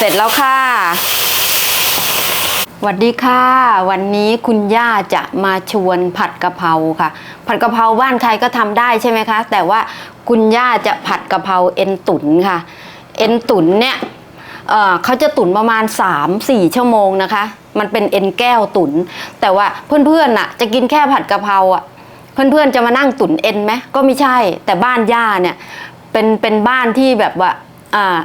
เสร็จแล้วค่ะสวัสดีค่ะ วันนี้คุณย่าจะมาชวนผัดกะเพราค่ะ ผัดกะเพราบ้านใครก็ทำได้ใช่ไหมคะ แต่ว่าคุณย่าจะผัดกะเพราเอ็นตุ๋นค่ะ เอ็นตุ๋นเนี่ยเเขาจะตุ๋นประมาณ 3-4 ชั่วโมงนะคะ มันเป็นเอ็นแก้วตุ๋นแต่ว่าเพื่อนๆน่ะจะกินแค่ผัดกะเพราอะ เพื่อนๆจะมานั่งตุ๋นเอ็นไหมก็ไม่ใช่ แต่บ้านย่าเนี่ยเป็นเป็นบ้านที่แบบว่าอ่า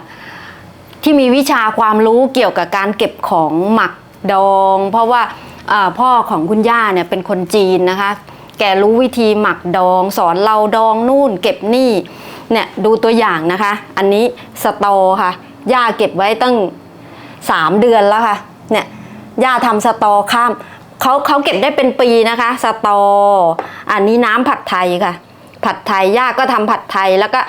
ที่มีวิชาความรู้เกี่ยวกับการเก็บของหมักดอง เพราะว่าพ่อของคุณย่าเนี่ยเป็นคนจีนนะคะ แกรู้วิธีหมักดอง สอนเราดองนู่น เก็บนี่เนี่ยดูตัวอย่างนะคะ อันนี้สตอค่ะ ย่าเก็บไว้ตั้งสามเดือนแล้วค่ะเนี่ยย่าทำสตอข้ามเขาเขาเก็บได้เป็นปีนะคะ สตอ อันนี้น้ำผัดไทยค่ะ ผัดไทยย่าก็ทำผัดไทยแล้วก็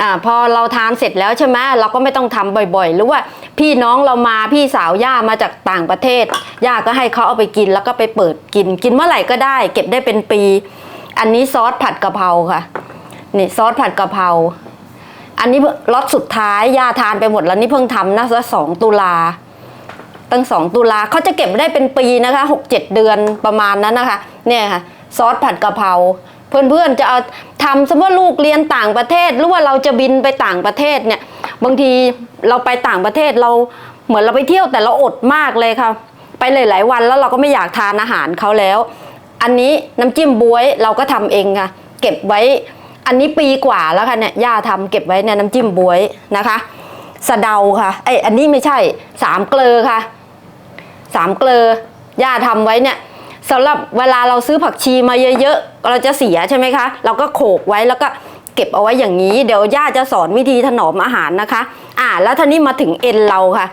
อ่าพอเราทานเสร็จแล้วใช่ไหมเราก็ไม่ต้องทำบ่อยๆ หรือว่าพี่น้องเรามาพี่สาวย่ามาจากต่างประเทศย่าก็ให้เขาเอาไปกินแล้วก็ไปเปิดกิน กินเมื่อไหร่ก็ได้ เก็บได้เป็นปี อันนี้ซอสผัดกะเพราค่ะนี่ซอสผัดกะเพราอันนี้ล็อตสุดท้ายย่าทานไปหมดแล้วนี่เพิ่งทำนะสองตุลาตั้งสองตุลาเขาจะเก็บได้เป็นปีนะคะหกเจ็ดเดือนประมาณนั้นนะคะ เนี่ยค่ะ ซอสผัดกะเพรา เพื่อนๆจะเอาทำสมมติว่าลูกเรียนต่างประเทศหรือว่าเราจะบินไปต่างประเทศเนี่ยบางทีเราไปต่างประเทศเราเหมือนเราไปเที่ยวแต่เราอดมากเลยค่ะ ไปหลายๆวันแล้วเราก็ไม่อยากทานอาหารเขาแล้ว อันนี้น้ำจิ้มบวยเราก็ทำเองค่ะเก็บไว้อันนี้ปีกว่าแล้วค่ะเนี่ยย่าทำเก็บไว้เนี่ยน้ำจิ้มบวยนะคะสะเดาค่ะไออันนี้ไม่ใช่สามเกลอค่ะสามเกลอย่าทำไว้เนี่ย สำหรับเวลาเราซื้อผักชีมาเยอะๆ เราจะเสียใช่ไหมคะ เราก็โขกไว้แล้วก็เก็บเอาไว้อย่างนี้ เดี๋ยวย่าจะสอนวิธีถนอมอาหารนะคะ อ่า แล้วท่านี้มาถึงเอ็นเราค่ะ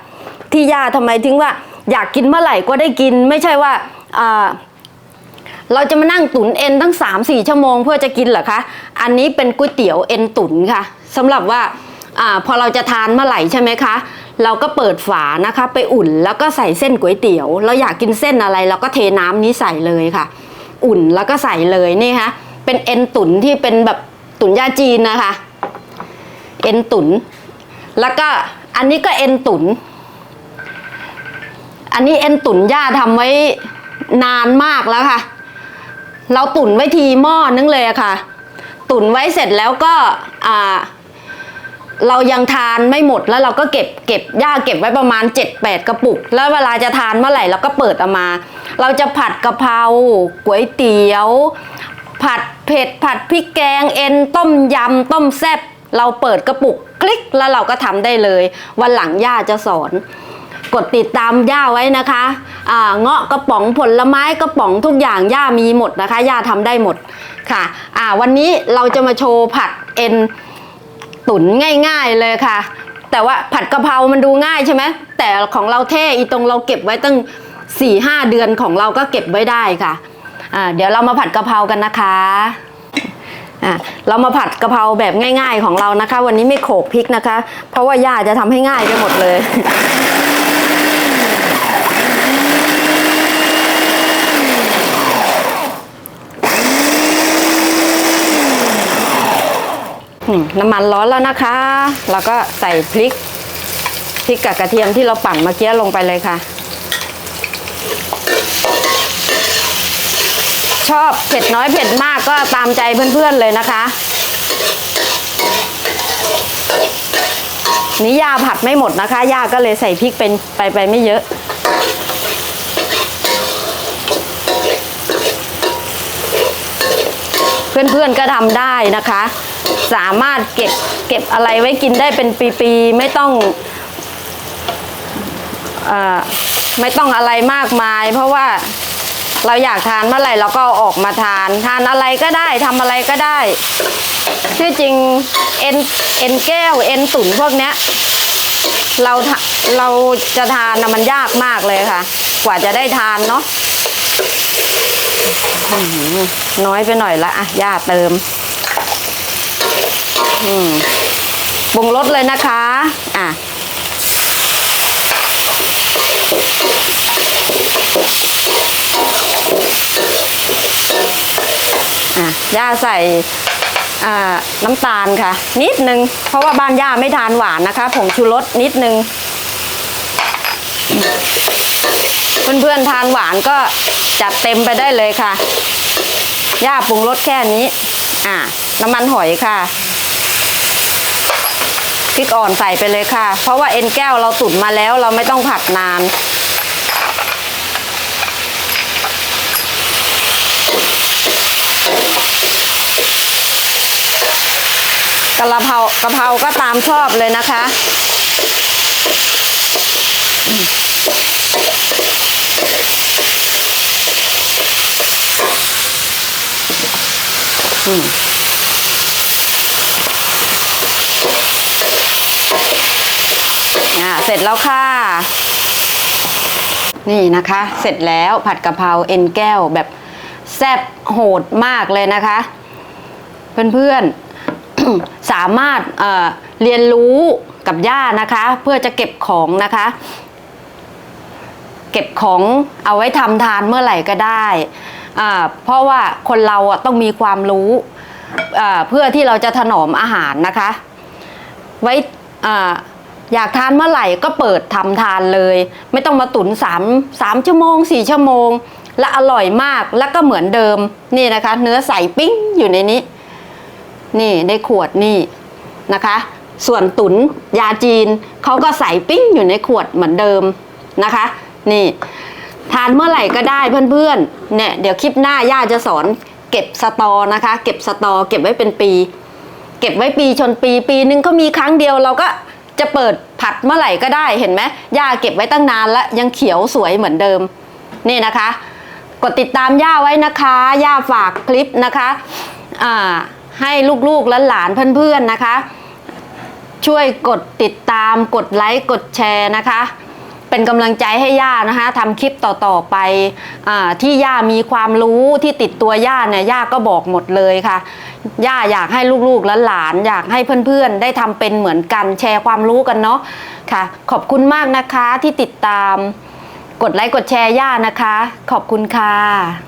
ที่ย่าทำไมถึงว่าอยากกินเมื่อไหร่ก็ได้กินไม่ใช่ว่าอ่าเราจะมานั่งตุ๋นเอ็นตั้ง 3 4 ชั่วโมงเพื่อจะกินเหรอคะ อันนี้เป็นก๋วยเตี๋ยวเอ็นตุ๋นค่ะสำหรับว่าอาพอเราจะทานเมื่อไหร่ใช่ไหมคะ เราก็เปิดฝานะคะ ไปอุ่นแล้วก็ใส่เส้นก๋วยเตี๋ยว เราอยากกินเส้นอะไรเราก็เทน้ำนี้ใส่เลยค่ะ อุ่นแล้วก็ใส่เลยนี่ค่ะเป็นเอ็นตุ๋นที่เป็นแบบตุ๋นยาจีนนะคะ เอ็นตุ๋นแล้วก็อันนี้ก็เอ็นตุ๋นอันนี้เอ็นตุ๋นย่าทำไว้นานมากแล้วค่ะ เราตุ๋นไว้ทีหม้อนึงเลยะค่ะ ตุ๋นไว้เสร็จแล้วก็อ่า เรายังทานไม่หมดแล้วเราก็เก็บเก็บย่าเก็บไว้ประมาณ 7-8 กระปุก แล้วเวลาจะทานเมื่อไหร่เราก็เปิดออกมา เราจะผัดกะเพราก๋วยเตี๋ยว ผัดเผ็ดผัดพริกแกงเอ็นต้มยำต้มแซ่บเราเปิดกระปุกคลิกแล้วเราก็ทำได้เลย วันหลังย่าจะสอน กดติดตามย่าไว้นะคะเงาะกระป๋องผลไม้กระป๋องทุกอย่างย่ามีหมดนะคะย่าทำได้หมดค่ะวันนี้เราจะมาโชว์ผัดเอ็น ตุ๋นง่าย ๆเลยค่ะ แต่ว่าผัดกะเพรามันดูง่ายใช่ไหมแต่ของเราเท่อีตรงเราเก็บไว้ตั้ง4ี่ห้าเดือนของเราก็เก็บไว้ได้ค่ะอ่าเดี๋ยวเรามาผัดกะเพรากันนะคะอะเรามาผัดกะเพราแบบง่าย ๆของเรานะคะ วันนี้ไม่โขลกพริกนะคะ เพราะว่าย่าจะทำให้ง่ายไปหมดเลย น้ำมันร้อนแล้วนะคะแล้วก็ใส่พริกพริกกับกระเทียมที่เราปั่นเมื่อกี้ลงไปเลยค่ะ ชอบเผ็ดน้อยเผ็ดมากก็ตามใจเพื่อนๆเลยนะคะนี่ยาผัดไม่หมดนะคะย่าก็เลยใส่พริกเป็นไปไปไม่เยอะ เพื่อนๆก็ทำได้นะคะ สามารถเก็บเก็บอะไรไว้กินได้เป็นปีๆไม่ต้องอไม่ต้องอะไรมากมาย เพราะว่าเราอยากทานเมื่อไหร่เราก็ออกมาทาน ทานอะไรก็ได้ทำอะไรก็ได้ที่จริงเอ็นเอ็นแก้วเอ็นตุ๋นพวกเนี้ยเราเราจะทานนะมันยากมากเลยค่ะ กว่าจะได้ทานเนาะ น้อยไปหน่อยละอะย่าเติมอืมปรุงรสเลยนะคะ อะอะย่าใส่อ่าน้ำตาลค่ะ นิดนึง เพราะว่าบ้านย่าไม่ทานหวานนะคะผงชูรสนิดนึง เพื่อนๆทานหวานก็จัดเต็มไปได้เลยค่ะย่าปรุงรสแค่นี้ อ่า น้ำมันหอยค่ะพริกอ่อนใส่ไปเลยค่ะ เพราะว่าเอ็นแก้วเราตุ๋นมาแล้วเราไม่ต้องผัดนานกะเพรากะเพราก็ตามชอบเลยนะคะ อืมอ่าเสร็จแล้วค่ะ นี่นะคะ เสร็จแล้วผัดกะเพราเอ็นแก้วแบบแซ่บโหดมากเลยนะคะ เพื่อนๆ สามารถเเรียนรู้กับย่านะคะ เพื่อจะเก็บของนะคะ เก็บของเอาไว้ทำทานเมื่อไหร่ก็ได้ อ่าเพราะว่าคนเราอะต้องมีความรู้อ่าเพื่อที่เราจะถนอมอาหารนะคะ ไว้อ่าอยากทานเมื่อไหร่ก็เปิดทำทานเลย ไม่ต้องมาตุนสามสามชั่วโมงสี่ชั่วโมง และอร่อยมากแล้วก็เหมือนเดิมนี่นะคะ เนื้อใสปิ้งอยู่ในนี้ นี่ในขวดนี่นะคะ ส่วนตุนยาจีนเขาก็ใส่ปิ้งอยู่ในขวดเหมือนเดิมนะคะ นี่ ทานเมื่อไหร่ก็ได้เพื่อนๆ เนี่ยเดี๋ยวคลิปหน้าย่าจะสอนเก็บสตอนะคะ เก็บสตอ เก็บไว้เป็นปี เก็บไว้ปีชนปีปีนึงก็มีครั้งเดียวเราก็จะเปิดผัดเมื่อไหร่ก็ได้เห็นไหมย่าเก็บไว้ตั้งนานแล้วยังเขียวสวยเหมือนเดิม นี่นะคะ กดติดตามย่าไว้นะคะย่าฝากคลิปนะคะอ่าให้ลูกๆและหลานเพื่อนๆนะคะ ช่วยกดติดตามกดไลค์กดแชร์นะคะ เป็นกำลังใจให้ย่านะคะทำคลิปต่อๆไปอที่ย่ามีความรู้ที่ติดตัวย่าเนี่ยย่าก็บอกหมดเลยค่ะย่าอยากให้ลูกๆและหลานอยากให้เพื่อนๆ ได้ทำเป็นเหมือนกันแชร์ความรู้กันเนาะค่ะ ขอบคุณมากนะคะที่ติดตาม กดไลค์กดแชร์ย่านะคะ ขอบคุณค่ะ